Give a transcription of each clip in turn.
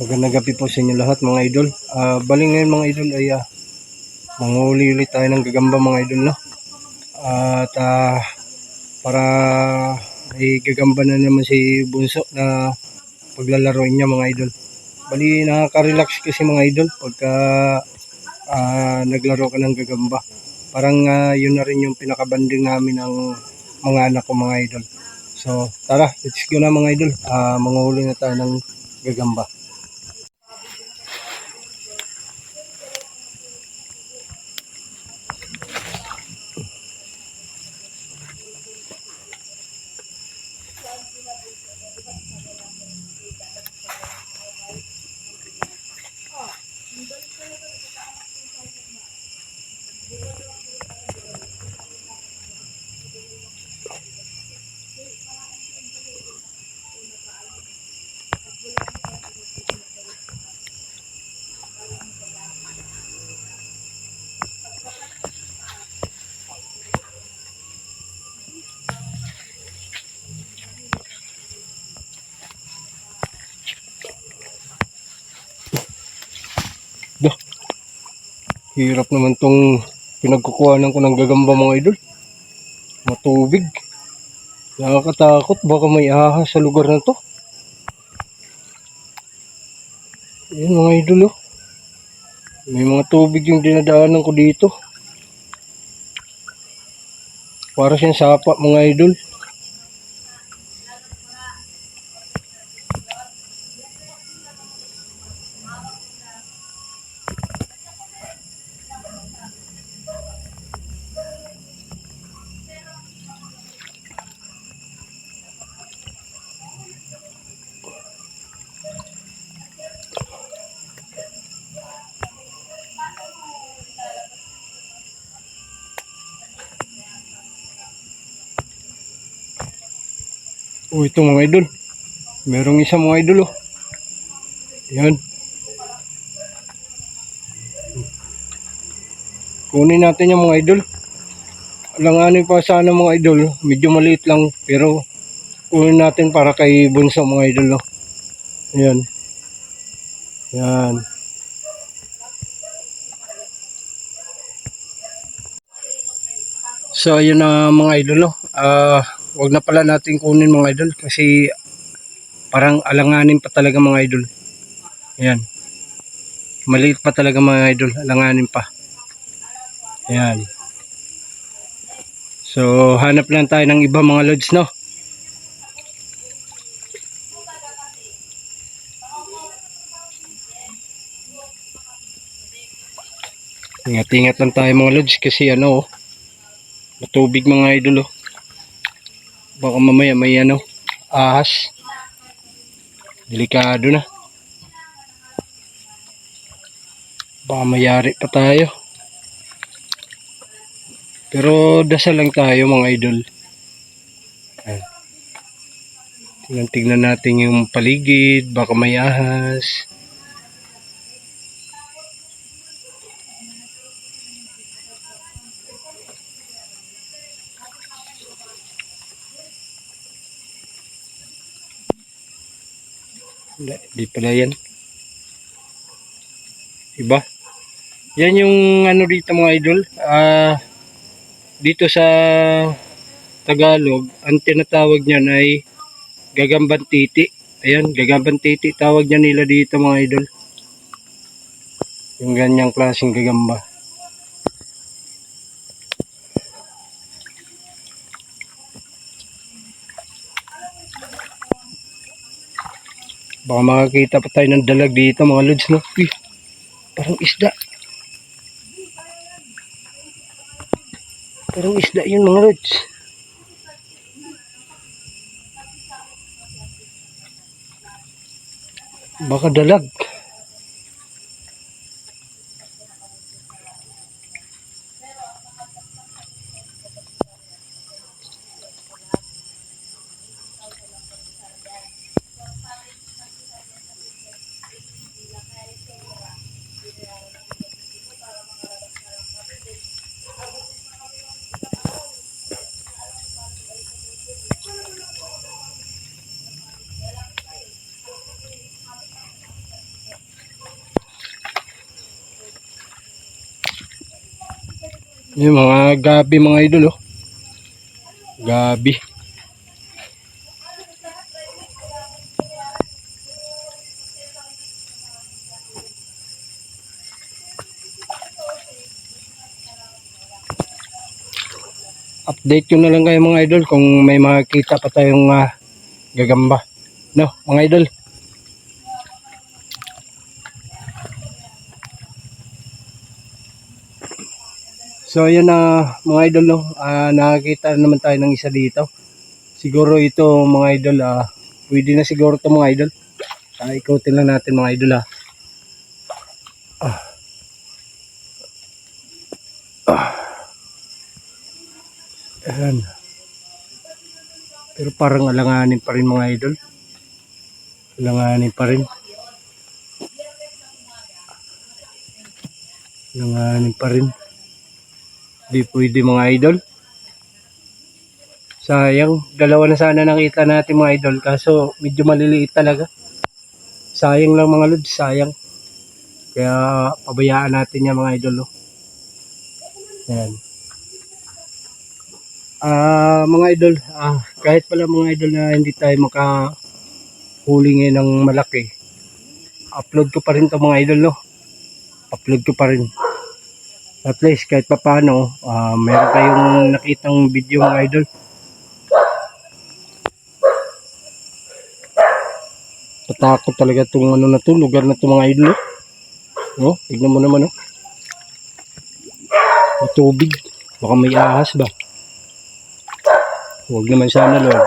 Magandang gabi po sa inyo lahat mga idol. Ah, bali ngayon mga idol ay uh, manguli ulit tayo ng gagamba mga idol no. at ah, para ay gagamba na naman si Bunso na paglalaro niya mga idol. Bali nakaka-relax kasi mga idol pagka ah, naglaro ka ng gagamba. Parang ah, yun na rin yung pinakabanding namin ng mga anak ko mga idol. So tara, let's go na mga idol. Ah, manguhuli na tayo ng gagamba. Hirap naman tong pinagkukuhanan ko ng gagamba mga idol. Matubig. Nakakatakot. Baka may ahas sa lugar na to. Ayan mga idol oh. May mga tubig yung dinadaanan ko dito. Para siyang sapa mga idol. Oh, ito mga idol. Merong isa mga idol oh. Yan. Kunin natin yung mga idol. Alanganin pa sana mga idol. Medyo maliit lang. Pero kunin natin para kay Bunso mga idol. Oh. Yan. Yan. So ayun na mga idol. Oh. Ah, wag na pala natin kunin mga idol kasi parang alanganin pa talaga mga idol. Ayan. Maliit pa talaga mga idol, alanganin pa. Ayan. So hanap lang tayo ng iba mga lods no. Ingat-ingat lang tayo mga lods kasi ano oh, matubig mga idol oh. Baka mamaya may ano, ahas. Delikado na. Baka mayari pa tayo. Pero dasal lang tayo mga idol. Ayan. Tingnan, tingnan natin yung paligid. Baka may ahas. Di pala yan. Iba. Yan yung ano dito mga idol. Ah, dito sa Tagalog, ang tinatawag niyan ay gagamban titi. Ayan, gagamban titi tawag niya nila dito mga idol. Yung ganyang klaseng gagamba. Baka makakita pa tayo ng dalag dito mga lods no. Uy, parang isda. Parang isda yun mga lods. Baka dalag. Yung mga gabi mga idol oh. Gabi. Update ko na lang kayo mga idol kung may makikita pa tayong ah, gagamba. No, mga idol. So ayan na mga idol no, Ah, nakakita naman tayo ng isa dito. Siguro ito mga idol, ah, pwede na siguro to mga idol. Uh, ikutin lang natin mga idol ah. Ah. Ah. Ayan. Pero parang alanganin pa rin mga idol. Alanganin pa rin. Alanganin pa rin. Di pwede mga idol. Sayang, dalawa na sana nakita natin mga idol kaso medyo maliliit talaga. Sayang lang mga lods, sayang. Kaya pabayaan natin yan mga idol. Oh. Yan. Ah, mga idol, ah, kahit pala mga idol na hindi tayo makahuli ngayon ng malaki. Upload ko pa rin to mga idol, no. Upload ko pa rin at least kahit pa paano ah, meron kayong nakitang video mga idol Natakot talaga itong ano na to, lugar na to mga idol. Oh, tignan mo naman oh. May tubig. Baka may ahas ba? Huwag naman sana Lord.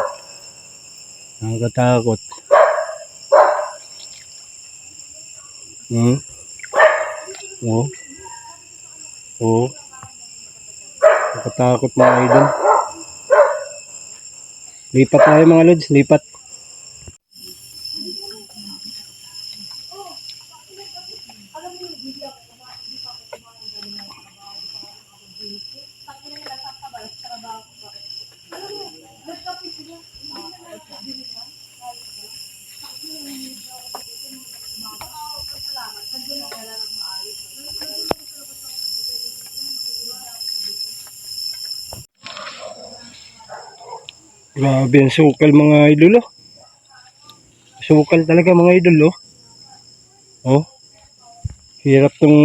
Nakakatakot. Hmm? Oh. Oo. Nakatakot mga idol. Lipat tayo mga lods, lipat. Grabe ang sukal mga idol oh. Sukal talaga mga idol oh. Oh. Hirap tong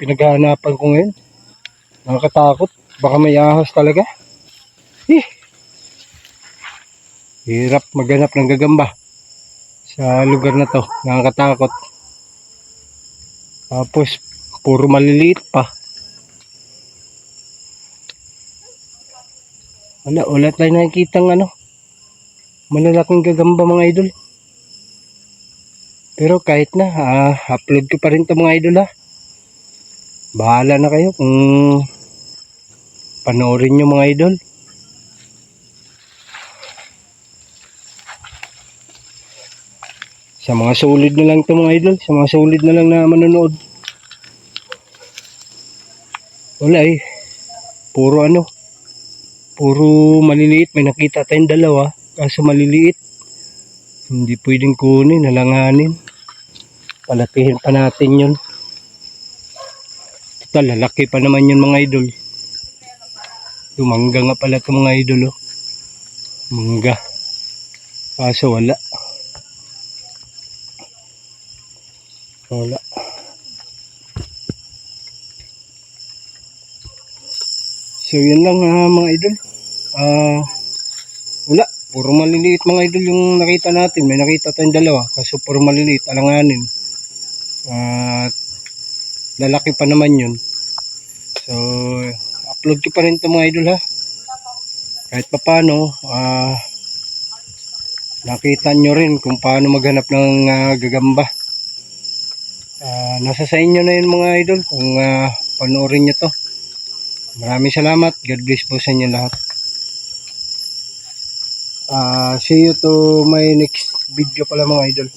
pinaghahanapan ko ngayon. Nakakatakot. Baka may ahas talaga. Eh. Hirap maghanap ng gagamba sa lugar na to. Nakakatakot. Tapos, puro maliliit pa. Wala, wala tayo nakikita ng ano. Malalaking gagamba mga idol. Pero kahit na, ah, upload ko pa rin to mga idol ha. Bahala na kayo kung panoorin nyo mga idol. Sa mga solid na lang to mga idol. Sa mga solid na lang na manonood. Wala eh. Puro ano. Puro maliliit. May nakita tayong dalawa. Kaso maliliit. Hindi pwedeng kunin. Nalanganin. Palakihin pa natin yun. Total, lalaki pa naman yun mga idol. Tumangga nga pala ito mga idol. Oh. Mangga. Kaso wala. Wala. So yun lang ah, mga idol. Ah, wala. Puro maliliit mga idol yung nakita natin. May nakita tayong dalawa. Kaso puro maliliit. Alanganin. At lalaki pa naman yun. So, upload ko pa rin ito mga idol ha. Kahit pa paano, ah, nakita nyo rin kung paano maghanap ng ah, gagamba. Ah, nasa sa inyo na yun mga idol kung ah, panoorin nyo to. Maraming salamat. God bless po sa inyo lahat. Ah, see you to my next video pala mga idol.